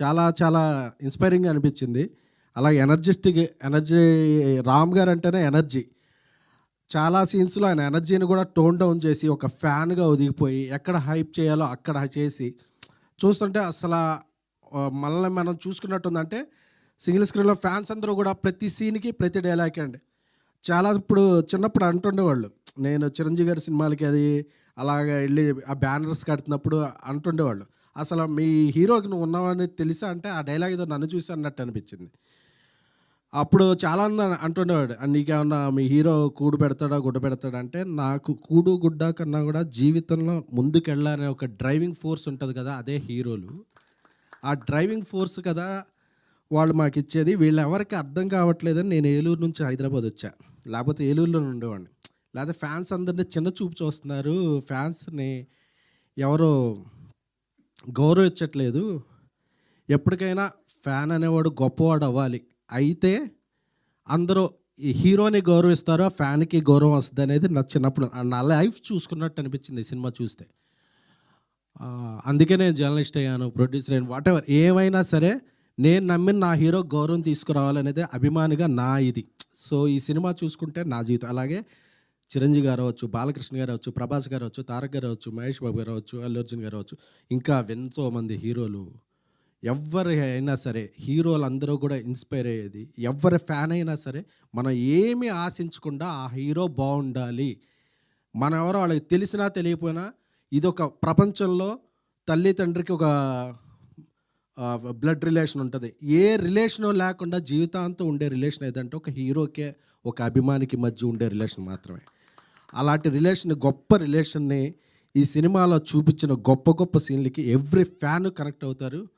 చాలా చాలా ఇన్స్పైరింగ్ అనిపించింది. అలాగే ఎనర్జిస్టిక్ ఎనర్జీ రామ్ గారు అంటేనే ఎనర్జీ చాలా సీన్స్లో ఆయన ఎనర్జీని కూడా టోన్ డౌన్ చేసి ఒక ఫ్యాన్గా ఒదిగిపోయి ఎక్కడ హైప్ చేయాలో అక్కడ చేసి చూస్తుంటే అసలు ఆ, మనల్ని మనం చూసుకున్నట్టుందంటే సింగిల్ స్క్రీన్లో ఫ్యాన్స్ అందరూ కూడా ప్రతి సీన్కి ప్రతి డైలాగ్ అండి. చాలా ఇప్పుడు చిన్నప్పుడు అంటుండేవాళ్ళు. నేను చిరంజీవి గారి సినిమాలకి అది అలాగే వెళ్ళి ఆ బ్యానర్స్ కడుతున్నప్పుడు అంటుండేవాళ్ళు. అసలు మీ హీరోకి నువ్వు ఉన్నావని తెలుసా? అంటే ఆ డైలాగ్ ఏదో నన్ను చూసి అన్నట్టు అనిపించింది. అప్పుడు చాలా మంది అంటుండేవాడు నీకేమన్నా మీ హీరో కూడు పెడతాడా గుడ్డ పెడతాడా? అంటే నాకు కూడు గుడ్డ కన్నా కూడా జీవితంలో ముందుకెళ్ళాలనే ఒక డ్రైవింగ్ ఫోర్స్ ఉంటుంది కదా అదే హీరోలు. ఆ డ్రైవింగ్ ఫోర్స్ కదా వాళ్ళు మాకు ఇచ్చేది. వీళ్ళు ఎవరికి అర్థం కావట్లేదని నేను ఏలూరు నుంచి హైదరాబాద్ వచ్చా. లేకపోతే ఏలూరులో ఉండేవాడిని. లేకపోతే ఫ్యాన్స్ అందరినీ చిన్న చూపు చూస్తున్నారు. ఫ్యాన్స్ని ఎవరో గౌరవించట్లేదు. ఎప్పటికైనా ఫ్యాన్ అనేవాడు గొప్పవాడు అవ్వాలి. అయితే అందరూ ఈ హీరోని గౌరవిస్తారో ఫ్యాన్కి గౌరవం వస్తుంది అనేది నా చిన్నప్పుడు నా లైఫ్ చూసుకున్నట్టు అనిపించింది సినిమా చూస్తే. అందుకే నేను జర్నలిస్ట్ అయ్యాను ప్రొడ్యూసర్ అయ్యాను వాట్ ఎవర్ ఏమైనా సరే నేను నమ్మిన నా హీరో గౌరవం తీసుకురావాలనేది అభిమానిగా నా ఇది. సో ఈ సినిమా చూసుకుంటే నా జీవితం. అలాగే చిరంజీవి గారు అవ్వచ్చు బాలకృష్ణ గారు అవ్వచ్చు ప్రభాస్ గారు అవ్వచ్చు తారక్ గారు అవ్వచ్చు మహేష్ బాబు గారు అవ్వచ్చు అల్లు అర్జున్ గారు అవ్వచ్చు ఇంకా ఎంతో మంది హీరోలు. ఎవరి అయినా సరే హీరోలు అందరూ కూడా ఇన్స్పైర్ అయ్యేది ఎవరి ఫ్యాన్ అయినా సరే మనం ఏమి ఆశించకుండా ఆ హీరో బాగుండాలి. మన ఎవరో వాళ్ళకి తెలిసినా తెలియకపోయినా ఇది ఒక ప్రపంచంలో తల్లి తండ్రికి ఒక బ్లడ్ రిలేషన్ ఉంటుంది. ఏ రిలేషన్ లేకుండా జీవితాంతం ఉండే రిలేషన్ ఏదంటే ఒక హీరోకే ఒక అభిమానికి మధ్య ఉండే రిలేషన్ మాత్రమే. అలాంటి రిలేషన్ గొప్ప రిలేషన్ని ఈ సినిమాలో చూపించిన గొప్ప గొప్ప సీన్లకి ఎవ్రీ ఫ్యాన్ కనెక్ట్ అవుతారు.